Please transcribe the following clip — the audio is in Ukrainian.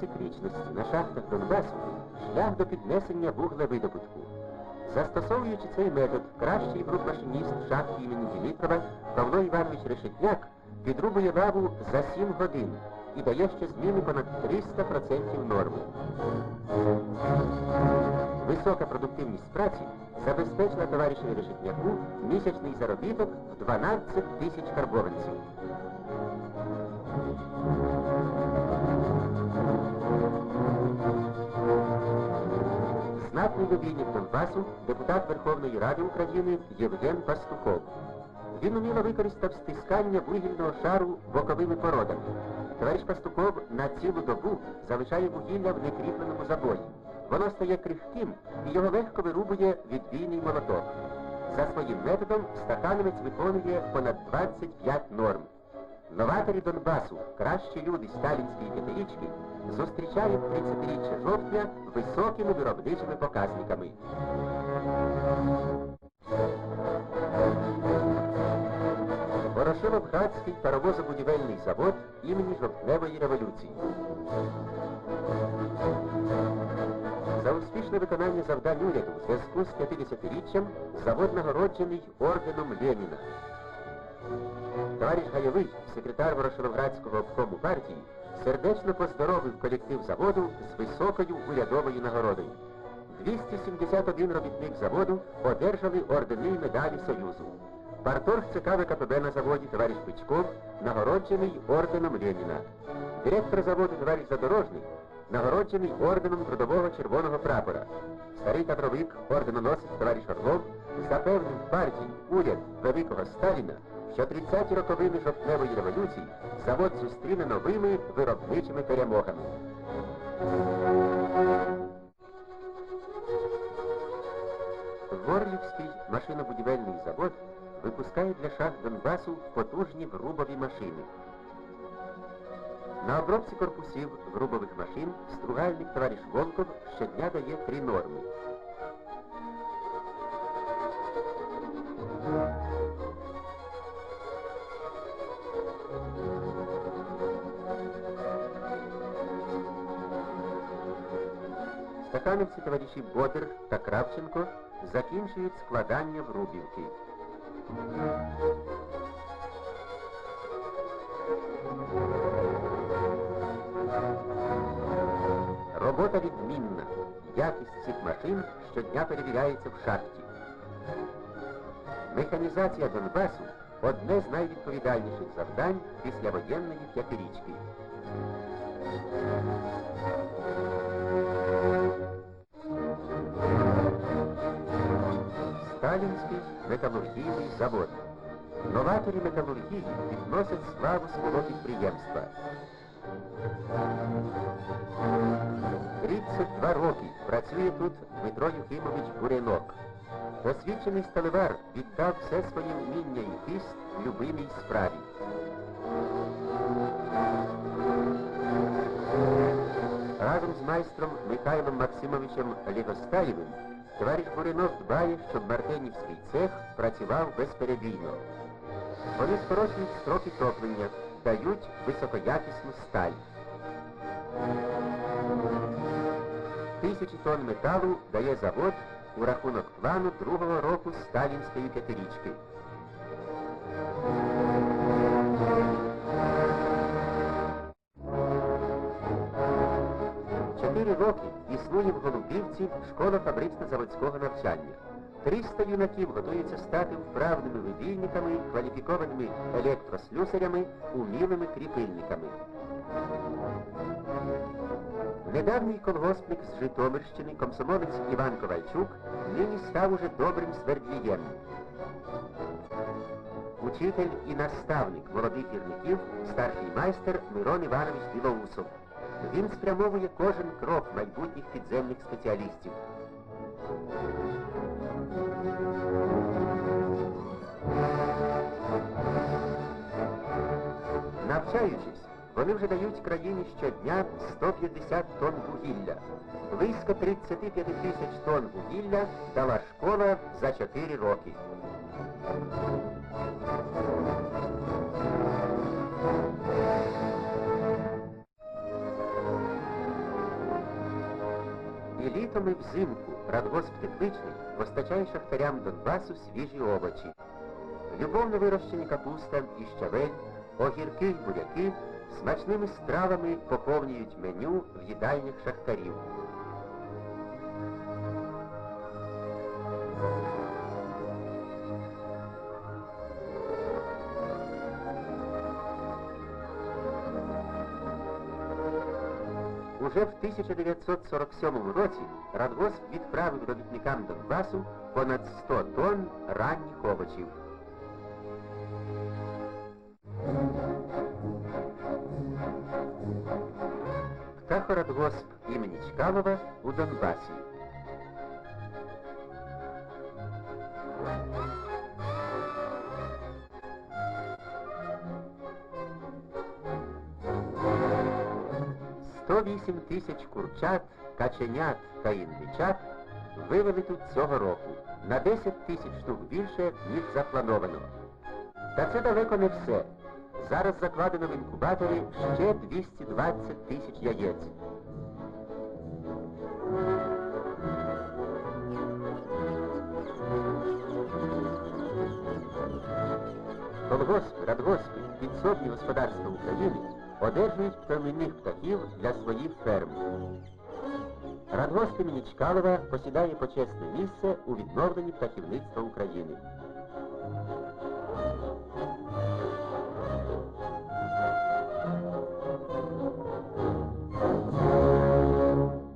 циклічності на шахтах Донбасу шлях до піднесення вуглевидобутку. Застосовуючи цей метод, кращий групмашиніст шахти імені Дімітрова Павло Іванович Решетняк підрубує лаву за 7 годин і дає ще зміни понад 300% норми. Висока продуктивність праці забезпечила товаришеві Решетняку місячний заробіток в 12 тисяч карбованців. Знатний вибійник Донбасу, депутат Верховної Ради України Євген Пастухов. Він уміло використав стискання вугільного шару боковими породами. Товариш Пастухов на цілу добу залишає вугілля в некріпленому забої. Воно стає крихким і його легко вирубує відбійний молоток. За своїм методом стахановець виконує понад 25 норм. Новаторі Донбасу, кращі люди сталінської п'ятирічки, зустрічають 30-річчя жовтня високими виробничими показниками. Ворошилов-Хацький паровозобудівельний завод імені Жовтневої революції. За успішне виконання завдань уряду у зв'язку з 50-річчям завод нагороджений орденом Леніна. Товариш Гайовий, секретар Ворошиловградського обкому партії, сердечно поздоровив колектив заводу з високою урядовою нагородою. 271 робітник заводу одержали ордени й медалі Союзу. Парторг ЦК ВКПБ на заводі товариш Пичков нагороджений орденом Леніна. Директор заводу товариш Задорожний нагороджений орденом Трудового Червоного Прапора. Старий кадровик орденоносець товариш Орлов запевнив партії уряд великого Сталіна, що 30-ті роковини жовтневої революції завод зустріне новими виробничими перемогами. Горлівський машинобудівельний завод випускає для шахт Донбасу потужні грубові машини. На обробці корпусів грубових машин стругальник товариш Волков щодня дає три норми. Стахановці товариші Бодер та Кравченко закінчують складання врубівки. Робота відмінна. Якість цих машин щодня перевіряється в шахті. Механізація Донбасу одне з найвідповідальніших завдань післявоєнної п'ятирічки. Сталінський металургійний завод. Новаторі металургії відносять славу свого підприємства. 32 роки працює тут Дмитро Юхимович Бурянок. Освічений сталевар віддав все своє вміння і хист любимій справі. Разом з майстром Михайлом Максимовичем Лігостаєвим товариш Буринов дбає, щоб Мартинівський цех працював безперебійно. Вони скорочують строки топлення, дають високоякісну сталь. Тисячі тонн металу дає завод у рахунок плану другого року сталінської п'ятирічки. Чотири роки існує в Голубівці школа фабрично-заводського навчання. 300 юнаків готуються стати вправними вибійниками, кваліфікованими електрослюсарями, умілими кріпильниками. Недавній колгоспник з Житомирщини, комсомолець Іван Ковальчук, нині став уже добрим свердлієм. Учитель і наставник молодих гірників, старший майстер Мирон Іванович Білоусов. Він спрямовує кожен крок майбутніх підземних спеціалістів. Навчаючись, вони вже дають країні щодня 150 тонн вугілля. Близько 35 тисяч тонн вугілля дала школа за 4 роки. Літом і взимку радгосп Тепличний постачає шахтарям Донбасу свіжі овочі. Любовно вирощені капуста і щавель, огірки й буряки смачними стравами поповнюють меню в їдальнях шахтарів. Уже в 1947 році Радгосп відправив робітникам Донбасу понад 100 тонн ранніх овочів. Птахорадгосп імені Чкалова у Донбасі. Сто вісім тисяч курчат, каченят та індичат вивели тут цього року на 10 тисяч штук більше, ніж заплановано. Та це далеко не все. Зараз закладено в інкубаторі ще 220 тисяч яєць. Колгоспи, радгоспи, підсобні господарства України одержують племінних птахів для своїх ферм. Радгосп імені Чкалова посідає почесне місце у відновленні птахівництва України.